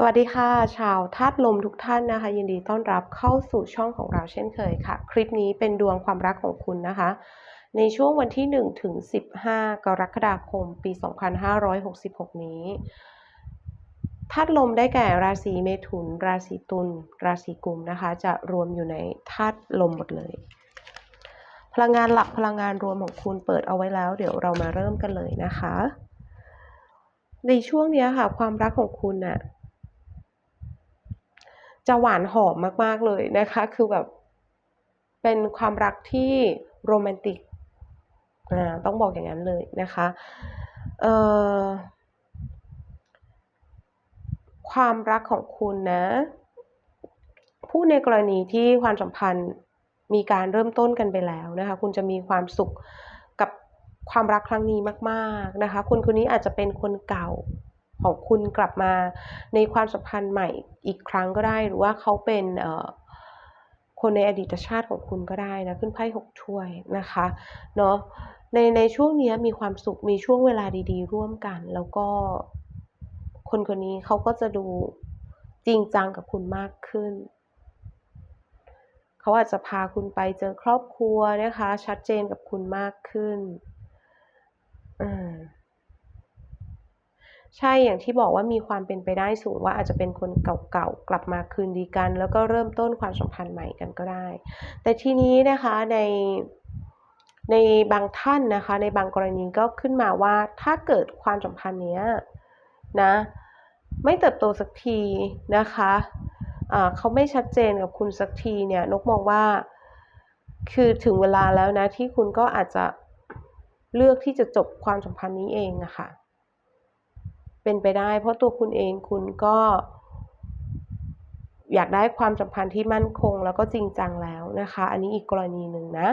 สวัสดีค่ะ ชาวธาตุลมทุกท่านนะคะ ยินดีต้อนรับเข้าสู่ช่องของเราเช่นเคยค่ะ คลิปนี้เป็นดวงความรักของคุณนะคะ ในช่วงวันที่1ถึง15 กรกฎาคม ปี 2566 นี้ธาตุลมได้แก่ราศีเมถุน ราศีตุลราศีกุมนะคะ จะรวมอยู่ในธาตุลมหมดเลย พลังงานหลักพลังงานรวมของคุณเปิดเอาไว้แล้ว เดี๋ยวเรามาเริ่มกันเลยนะคะ ในช่วงนี้ค่ะ ความรักของคุณน่ะ จะหวานหอมมากๆเลยนะคะ คือแบบเป็นความรักที่โรแมนติกต้องบอกอย่างนั้นเลยนะคะเออความรักของคุณนะพูดในกรณีที่ความสัมพันธ์มีการเริ่มต้นกันไปแล้วนะคะ คุณจะมีความสุขกับความรักครั้งนี้มาก ๆนะคะ คุณคนนี้อาจจะเป็นคนเก่า ของคุณกลับมาในความสัมพันธ์ใหม่อีกครั้งก็ได้ หรือว่าเขาเป็นคนในอดีตชาติของคุณก็ได้นะขึ้นไพ่หกถ้วยนะคะเนาะในในช่วงนี้มีความสุขมีช่วงเวลาดีๆ ร่วมกัน แล้วก็คนคนนี้เขาก็จะดูจริงจังกับคุณมากขึ้น เขาอาจจะพาคุณไปเจอครอบครัวนะคะ ชัดเจนกับคุณมากขึ้น อืม ใช่อย่างที่บอกว่ามีความเป็นไปได้สูงว่าอาจจะเป็นคนเก่าๆกลับมาคืนดีกัน แล้วก็เริ่มต้นความสัมพันธ์ใหม่กันก็ได้ แต่ทีนี้นะคะในในบางท่านนะคะ ในบางกรณีก็ขึ้นมาว่าถ้าเกิดความสัมพันธ์เนี้ยนะไม่เติบโตสักทีนะคะะเขาไม่ชัดเจนกับคุณสักทีเนี่ยนกมองว่าคือถึงเวลาแล้วนะที่คุณก็อาจจะเลือกที่จะจบความสัมพันธ์นี้เองอะคะ่ะ เป็นไปได้ เพราะตัวคุณเองคุณก็ อยากได้ความสัมพันธ์ที่มั่นคงแล้วก็จริงจังแล้วนะคะ อันนี้อีกกรณีหนึ่งนะ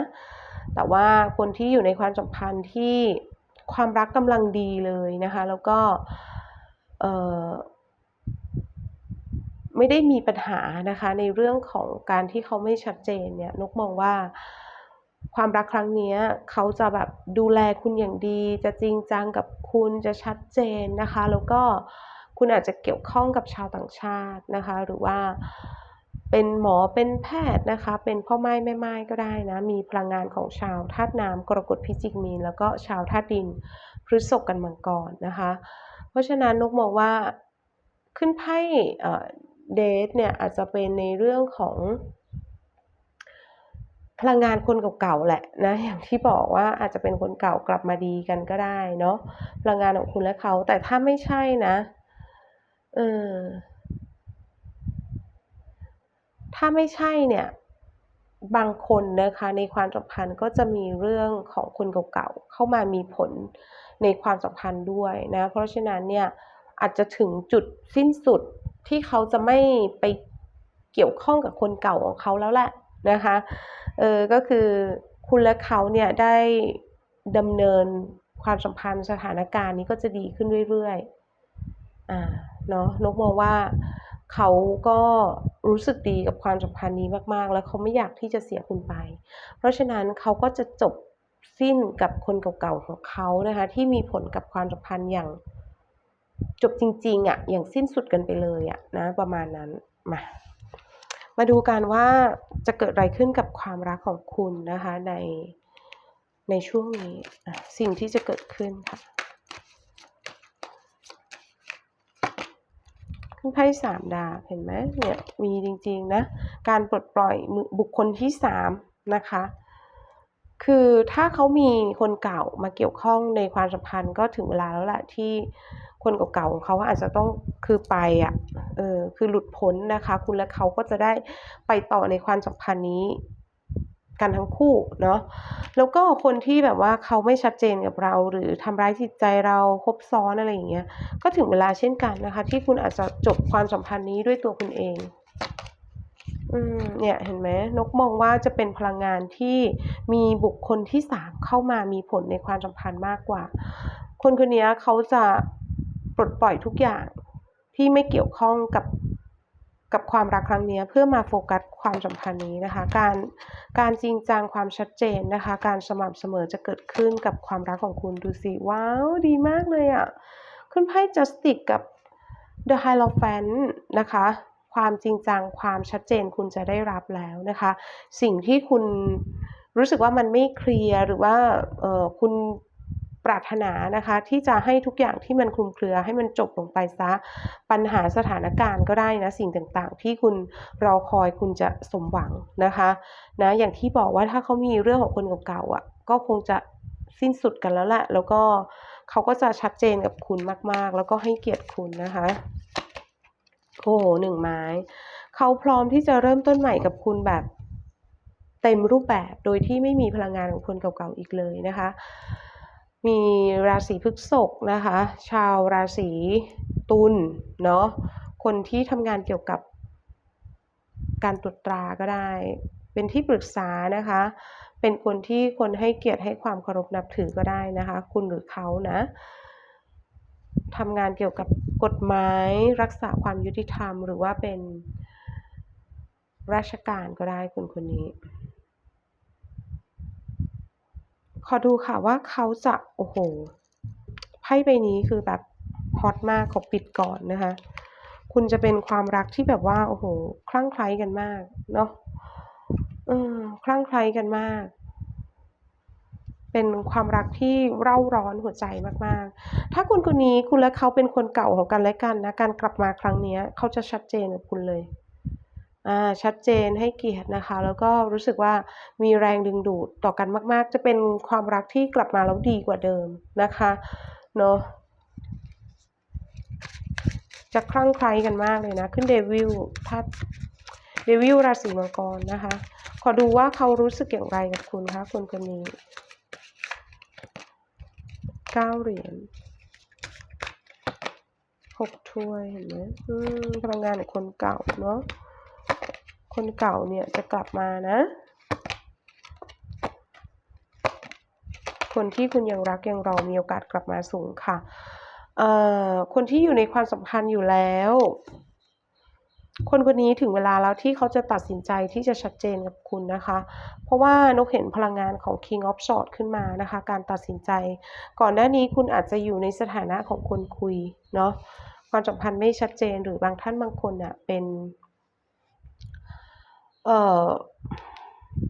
แต่ว่าคนที่อยู่ในความสัมพันธ์ที่ความรักกำลังดีเลยนะคะ แล้วก็ไม่ได้มีปัญหานะคะ ในเรื่องของการที่เขาไม่ชัดเจนเนี่ยนกมองว่า ความรักครั้งนี้เขาจะแบบดูแลคุณอย่างดี จะจริงจังกับคุณจะชัดเจนนะคะ แล้วก็คุณอาจจะเกี่ยวข้องกับชาวต่างชาตินะคะ หรือว่าเป็นหมอเป็นแพทย์นะคะ เป็นพ่อไม้แม่ไม้ก็ได้นะ มีพลังงานของชาวธาตุน้ำกรกฎพิจิกมีนแล้วก็ชาวธาตุดินพฤษภกันมังกรนะคะ เพราะฉะนั้นนกมองว่าขึ้นไพ่เดทเนี่ยอาจจะเป็นในเรื่องของ พลังงานคนเก่าๆแหละนะอย่างที่บอกว่าอาจจะเป็นคนเก่ากลับมาดีกันก็ได้เนาะพลังงานของคุณและเขา แต่ถ้าไม่ใช่นะเออถ้าไม่ใช่เนี่ยบางคนนะคะในความสัมพันธ์ก็จะมีเรื่องของคนเก่าๆเข้ามามีผลในความสัมพันธ์ด้วยนะ เพราะฉะนั้นเนี่ยอาจจะถึงจุดสิ้นสุดที่เขาจะไม่ไปเกี่ยวข้องกับคนเก่าของเขาแล้วแหละ นะคะเออก็คือคุณและเขาเนี่ยได้ดำเนินความสัมพันธ์สถานการณ์นี้ก็จะดีขึ้นเรื่อยๆอ่าเนาะนกมองว่าเขาก็รู้สึกดีกับความสัมพันธ์นี้มากๆ แล้วเขาไม่อยากที่จะเสียคุณไป เพราะฉะนั้นเขาก็จะจบสิ้นกับคนเก่าๆของเขานะคะที่มีผลกับความสัมพันธ์อย่างจบจริงๆอะ่ะอย่างสิ้นสุดกันไปเลยอะ่ะนะประมาณนั้นมา มาดูกันว่าจะเกิดอะไรขึ้นกับความรักของคุณนะคะในในช่วงนี้สิ่งที่จะเกิดขึ้นค่ะขึ้นไพ่สามดาบเห็นไหมเนี่ยมีจริงๆนะการปลดปล่อยบุคคลที่สามนะคะคือถ้าเขามีคนเก่ามาเกี่ยวข้องในความสัมพันธ์ก็ถึงเวลาแล้วแหละที่ คนเก่าๆของเขาอาจจะต้องคือไปอะเออคือหลุดพ้นนะคะ คุณและเขาก็จะได้ไปต่อในความสัมพันธ์นี้กันทั้งคู่เนาะแล้วก็คนที่แบบว่าเขาไม่ชัดเจนกับเรา หรือทำร้ายจิตใจเราคบซ้อนอะไรอย่างเงี้ยก็ถึงเวลาเช่นกันนะคะ ที่คุณอาจจะจบความสัมพันธ์นี้ด้วยตัวคุณเองอืมเนี่ยเห็นไหมนกมองว่าจะเป็นพลังงานที่มีบุคคลที่สามเข้ามามีผลในความสัมพันธ์มากกว่า คนคนนี้เขาจะ ปลดปล่อยทุกอย่างที่ไม่เกี่ยวข้องกับกับความรักครั้งนี้เพื่อมาโฟกัสความสัมพันธ์นี้นะคะ การการจริงจังความชัดเจนนะคะ การสม่ำเสมอจะเกิดขึ้นกับความรักของคุณดูสิว้าว ดีมากเลยอะ่ะขึ้นไพ่จัสติกกับ The Hierophant นะคะ ความจริงจังความชัดเจนคุณจะได้รับแล้วนะคะ สิ่งที่คุณรู้สึกว่ามันไม่เคลียร์หรือว่าเออคุณ ปรารถนานะคะที่จะให้ทุกอย่างที่มันคลุมเครือให้มันจบลงไปซะ ปัญหาสถานการณ์ก็ได้นะสิ่งต่างๆ ที่คุณรอคอยคุณจะสมหวังนะคะนะอย่างที่บอกว่าถ้าเขามีเรื่องของคนเก่าๆอะก็คงจะสิ้นสุดกันแล้วแหละแล้วก็เขาก็จะชัดเจนกับคุณมากๆ แล้วก็ให้เกียรติคุณนะคะโอ้โหหนึ่งไม้ เขาพร้อมที่จะเริ่มต้นใหม่กับคุณแบบเต็มรูปแบบโดยที่ไม่มีพลังงานของคนเก่าๆอีกเลยนะคะ มีราศีพฤษภนะคะ ชาวราศีตุลเนาะคนที่ทำงานเกี่ยวกับการตรวจตราก็ได้ เป็นที่ปรึกษานะคะ เป็นคนที่คนให้เกียรติให้ความเคารพนับถือก็ได้นะคะ คุณหรือเขานะทำงานเกี่ยวกับกฎหมายรักษาความยุติธรรม หรือว่าเป็นราชการก็ได้คนคนนี้ ขอดูค่ะว่าเขาจะ โอ้โห ไพ่ใบนี้คือแบบฮอตมากขอปิดก่อนนะคะ คุณจะเป็นความรักที่แบบว่า โอ้โห คลั่งไคล้กันมากเนาะเออคลั่งไคล้กันมาก เป็นความรักที่เร่าร้อนหัวใจมากๆ ถ้าคุณคนนี้คุณและเขาเป็นคนเก่าของกันและกันนะ การกลับมาครั้งนี้เขาจะชัดเจนกับคุณเลย ชัดเจนให้เกียรตินะคะ แล้วก็รู้สึกว่ามีแรงดึงดูดต่อกันมาก ๆ จะเป็นความรักที่กลับมาแล้วดีกว่าเดิมนะคะเนาะจะคลั่งไคล้กันมากเลยนะ ขึ้นเดวิลถ้าเดวิลราศีมังกรนะคะ ขอดูว่าเขารู้สึกอย่างไรกับคุณคะคนคนนี้เก้าเหรียญหกถ้วยเห็นไหมอืมพลังงานของคนเก่าเนาะ คนเก่าเนี่ยจะกลับมานะ คนที่คุณยังรักยังรอมีโอกาสกลับมาสูงค่ะคนที่อยู่ในความสัมพันธ์อยู่แล้ว คนคนนี้ถึงเวลาแล้วที่เขาจะตัดสินใจที่จะชัดเจนกับคุณนะคะ เพราะว่านกเห็นพลังงานของ King of Swords ขึ้นมานะคะ การตัดสินใจ ก่อนหน้านี้คุณอาจจะอยู่ในสถานะของคนคุยเนาะความสัมพันธ์ไม่ชัดเจนหรือบางท่านบางคนอะเป็น เออ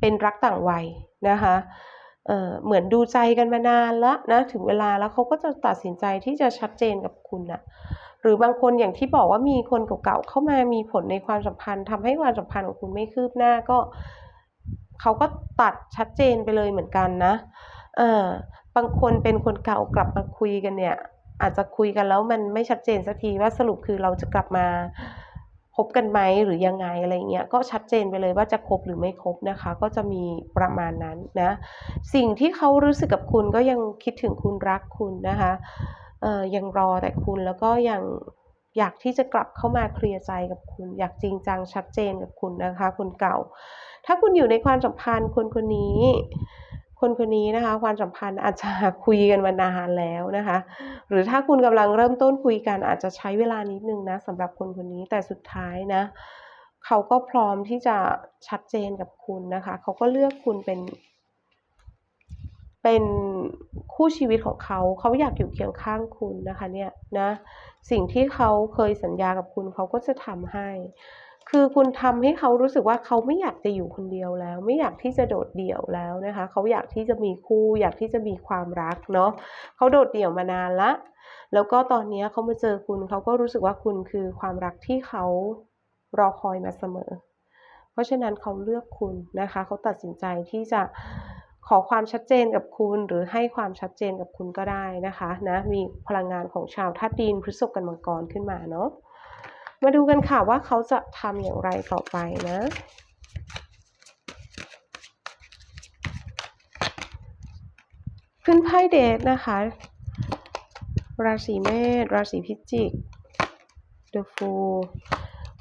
เป็นรักต่างวัยนะคะเออเหมือนดูใจกันมานานแล้วนะถึงเวลาแล้วเขาก็จะตัดสินใจที่จะชัดเจนกับคุณน่ะหรือบางคนอย่างที่บอกว่ามีคนเก่าๆเข้ามามีผลในความสัมพันธ์ทำให้ความสัมพันธ์ของคุณไม่คืบหน้าก็เขาก็ตัดชัดเจนไปเลยเหมือนกันนะเออบางคนเป็นคนเก่ากลับมาคุยกันเนี่ย อาจจะคุยกันแล้วมันไม่ชัดเจนสักทีว่าสรุปคือเราจะกลับมา คบกันไหมหรือยังไงอะไรเงี้ยก็ชัดเจนไปเลยว่าจะคบหรือไม่คบนะคะ ก็จะมีประมาณนั้นนะสิ่งที่เขารู้สึกกับคุณก็ยังคิดถึงคุณรักคุณนะคะเอ่อยังรอแต่คุณแล้วก็ยังอยากที่จะกลับเข้ามาเคลียร์ใจกับคุณ อยากจริงจังชัดเจนกับคุณนะคะคนเก่า ถ้าคุณอยู่ในความสัมพันธ์คนคนนี้ คนคนนี้นะคะ ความสัมพันธ์อาจจะคุยกันมานานแล้วนะคะ หรือถ้าคุณกำลังเริ่มต้นคุยกันอาจจะใช้เวลานิดนึงนะสำหรับคนคนนี้แต่สุดท้ายนะเขาก็พร้อมที่จะชัดเจนกับคุณนะคะ เขาก็เลือกคุณเป็น เป็นคู่ชีวิตของเขา เขาอยากอยู่เคียงข้างคุณนะคะ เนี่ยนะ สิ่งที่เขาเคยสัญญากับคุณ เขาก็จะทำให้ คือคุณทำให้เขารู้สึกว่าเขาไม่อยากจะอยู่คนเดียวแล้ว ไม่อยากที่จะโดดเดี่ยวแล้วนะคะ เขาอยากที่จะมีคู่ อยากที่จะมีความรักเนาะเขาโดดเดี่ยวมานานละ แล้วก็ตอนนี้เขามาเจอคุณเขาก็รู้สึกว่าคุณคือความรักที่เขารอคอยมาเสมอ เพราะฉะนั้นเขาเลือกคุณนะคะ เขาตัดสินใจที่จะขอความชัดเจนกับคุณหรือให้ความชัดเจนกับคุณก็ได้นะคะนะมีพลังงานของชาวธาตุดินพฤษภกันมังกรขึ้นมาเนาะ มาดูกันค่ะว่าเขาจะทำอย่างไรต่อไปนะขึ้นไพ่เดทนะคะ ราศีเมษราศีพิจิก The Fool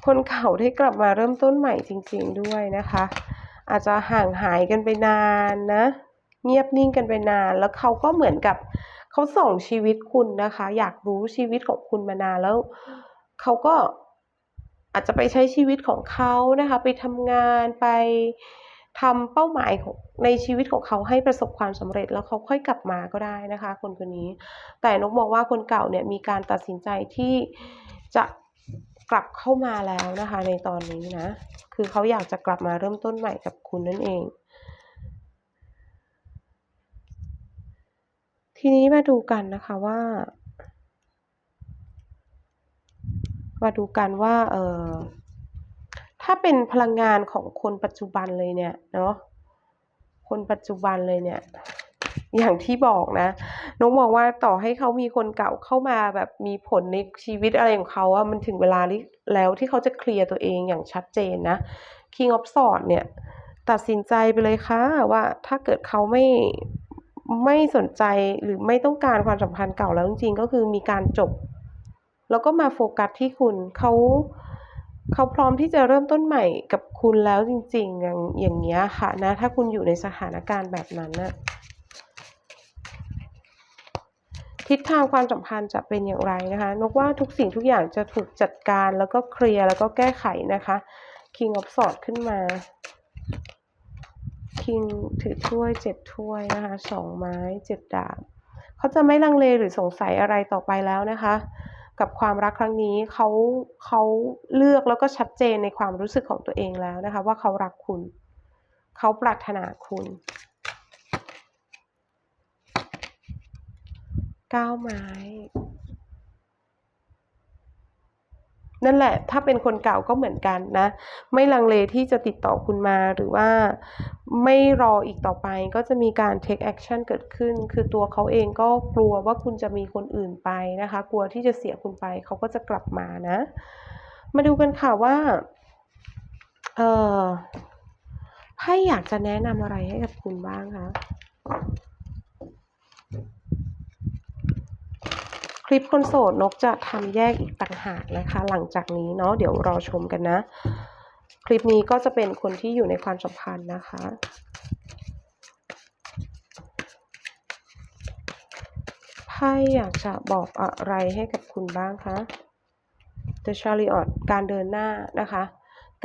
คนเก่าได้กลับมาเริ่มต้นใหม่จริงๆด้วยนะคะ อาจจะห่างหายกันไปนานนะ เงียบนิ่งกันไปนาน แล้วเขาก็เหมือนกับเขาส่องชีวิตคุณนะคะ อยากรู้ชีวิตของคุณมานานแล้วเขาก็ อาจจะไปใช้ชีวิตของเขานะคะ ไปทำงานไปทำเป้าหมายของในชีวิตของเขาให้ประสบความสำเร็จแล้วเขาค่อยกลับมาก็ได้นะคะ คนคนนี้ แต่นกมองว่าคนเก่าเนี่ยมีการตัดสินใจที่จะกลับเข้ามาแล้วนะคะ ในตอนนี้นะ คือเขาอยากจะกลับมาเริ่มต้นใหม่กับคุณนั่นเอง ทีนี้มาดูกันนะคะว่า มาดูกันว่าเออถ้าเป็นพลังงานของคนปัจจุบันเลยเนี่ยเนาะคนปัจจุบันเลยเนี่ย อย่างที่บอกนะน้องมองว่าต่อให้เขามีคนเก่าเข้ามาแบบมีผลในชีวิตอะไรของเขาอะมันถึงเวลาแล้วที่เขาจะเคลียร์ตัวเองอย่างชัดเจนนะ King of s w o r d เนี่ย ตัดสินใจไปเลยค่ะว่าถ้าเกิดเขาไม่ไม่สนใจหรือไม่ต้องการความสัมพันธ์เก่าแล้วจริงๆก็คือมีการจบ แล้วก็มาโฟกัสที่คุณเขาเขาพร้อมที่จะเริ่มต้นใหม่กับคุณแล้วจริง ๆ อย่างอย่างเงี้ยค่ะนะ ถ้าคุณอยู่ในสถานการณ์แบบนั้นนะทิศทางความสัมพันธ์จะเป็นอย่างไรนะคะนกว่าทุกสิ่งทุกอย่างจะถูกจัดการแล้วก็เคลียร์แล้วก็แก้ไขนะคะ King of s w o r d ขึ้นมา King ถือถ้วยเจ็ดถ้วยนะคะสองไม้เจ็ดดาบเขาจะไม่ลังเลหรือสงสัยอะไรต่อไปแล้วนะคะ กับความรักครั้งนี้เขาเขาเลือกแล้วก็ชัดเจนในความรู้สึกของตัวเองแล้วนะคะ ว่าเขารักคุณ เขาปรารถนาคุณก้าวไม้ นั่นแหละ ถ้าเป็นคนเก่าก็เหมือนกันนะ ไม่ลังเลที่จะติดต่อคุณมาหรือว่าไม่รออีกต่อไปก็จะมีการ take action เกิดขึ้น คือตัวเขาเองก็กลัวว่าคุณจะมีคนอื่นไปนะคะ กลัวที่จะเสียคุณไป เขาก็จะกลับมานะ มาดูกันค่ะว่า เออไพ่อยากจะแนะนำอะไรให้กับคุณบ้างคะ คลิปคนโสดนกจะทำแยกอีกต่างหากนะคะ หลังจากนี้เนาะเดี๋ยวรอชมกันนะ คลิปนี้ก็จะเป็นคนที่อยู่ในความสัมพันธ์นะคะไพ่อยากจะบอกอะไรให้กับคุณบ้างคะ The Chariot การเดินหน้านะคะ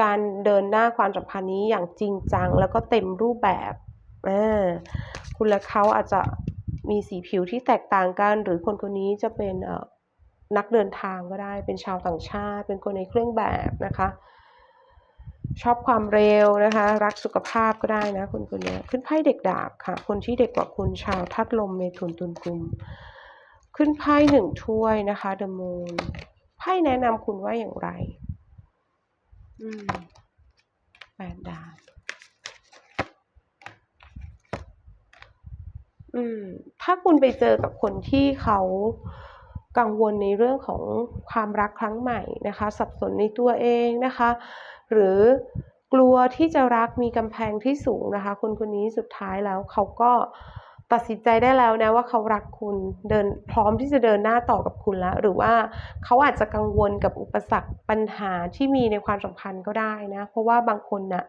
การเดินหน้าความสัมพันธ์นี้อย่างจริงจัง แล้วก็เต็มรูปแบบ คุณและเขาอาจจะ มีสีผิวที่แตกต่างกัน หรือคนคนนี้จะเป็นนักเดินทางก็ได้ เป็นชาวต่างชาติ เป็นคนในเครื่องแบบนะคะ ชอบความเร็วนะคะ รักสุขภาพก็ได้นะคนคนนี้ขึ้นไพ่เด็กดาบค่ะ คนที่เด็กกว่าคุณชาวทัดลมเมถุนตุนกุม ขึ้นไพ่หนึ่งถ้วยนะคะเดอะมูนไพ่แนะนำคุณว่าอย่างไร อืมแปดดาบ อืม ถ้าคุณไปเจอกับคนที่เขากังวลในเรื่องของความรักครั้งใหม่นะคะ สับสนในตัวเองนะคะ หรือกลัวที่จะรักมีกำแพงที่สูงนะคะ คนคนนี้สุดท้ายแล้วเขาก็ตัดสินใจได้แล้วนะว่าเขารักคุณเดินพร้อมที่จะเดินหน้าต่อกับคุณแล้ว หรือว่าเขาอาจจะกังวลกับอุปสรรคปัญหาที่มีในความสัมพันธ์ก็ได้นะ เพราะว่าบางคนนะ่ะ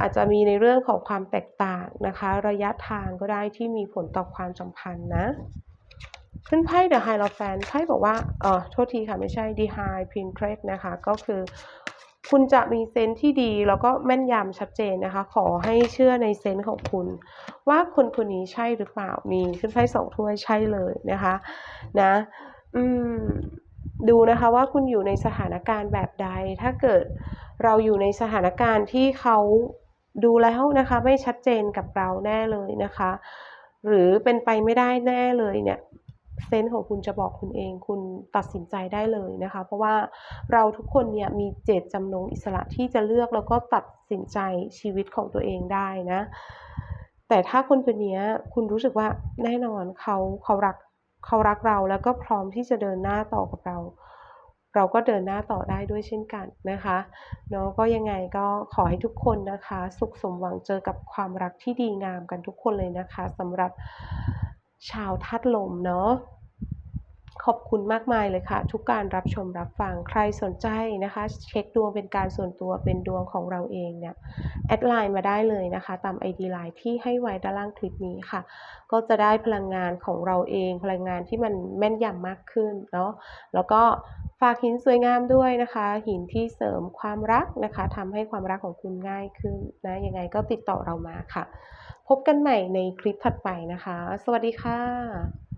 อาจจะมีในเรื่องของความแตกต่างนะคะ ระยะทางก็ได้ที่มีผลต่อความสัมพันธ์นะ ขึ้นไพ่ The High l o f a n ไพ่บอกว่าเออโทษทีค่ะ ไม่ใช่ The High Princess นะคะ ก็คือคุณจะมีเซนส์ที่ดีแล้วก็แม่นยำชัดเจนนะคะ ขอให้เชื่อในเซนส์ของคุณ ว่าคนคนนี้ใช่หรือเปล่ามีขึ้นไพ่สองถ้วยใช่เลยนะคะนะอืมดูนะคะว่าคุณอยู่ในสถานการณ์แบบใด ถ้าเกิดเราอยู่ในสถานการณ์ที่เขา ดูแล้วนะคะไม่ชัดเจนกับเราแน่เลยนะคะ หรือเป็นไปไม่ได้แน่เลยเนี่ยเซนส์ของคุณจะบอกคุณเอง คุณตัดสินใจได้เลยนะคะ เพราะว่าเราทุกคนเนี่ยมีเจตจำนงอิสระที่จะเลือกแล้วก็ตัดสินใจชีวิตของตัวเองได้นะ แต่ถ้าคนคนนี้คุณรู้สึกว่าแน่นอนเขาเขารักเขารักเราแล้วก็พร้อมที่จะเดินหน้าต่อกับเรา เราก็เดินหน้าต่อได้ด้วยเช่นกันนะคะเนาะก็ยังไงก็ขอให้ทุกคนนะคะ สุขสมหวังเจอกับความรักที่ดีงามกันทุกคนเลยนะคะสำหรับชาวทัดลมเนาะ ขอบคุณมากมายเลยค่ะ ทุกการรับชมรับฟังใครสนใจนะคะ เช็คดวงเป็นการส่วนตัวเป็นดวงของเราเองเนี่ยแอดไลน์มาได้เลยนะคะ ตาม ID ไลน์ที่ให้ไว้ด้านล่างคลิปนี้ค่ะ ก็จะได้พลังงานของเราเอง พลังงานที่มันแม่นยำมากขึ้นเนาะแล้วก็ฝากหินสวยงามด้วยนะคะ หินที่เสริมความรักนะคะทำให้ความรักของคุณง่ายขึ้นนะยังไงก็ติดต่อเรามาค่ะ พบกันใหม่ในคลิปถัดไปนะคะ สวัสดีค่ะ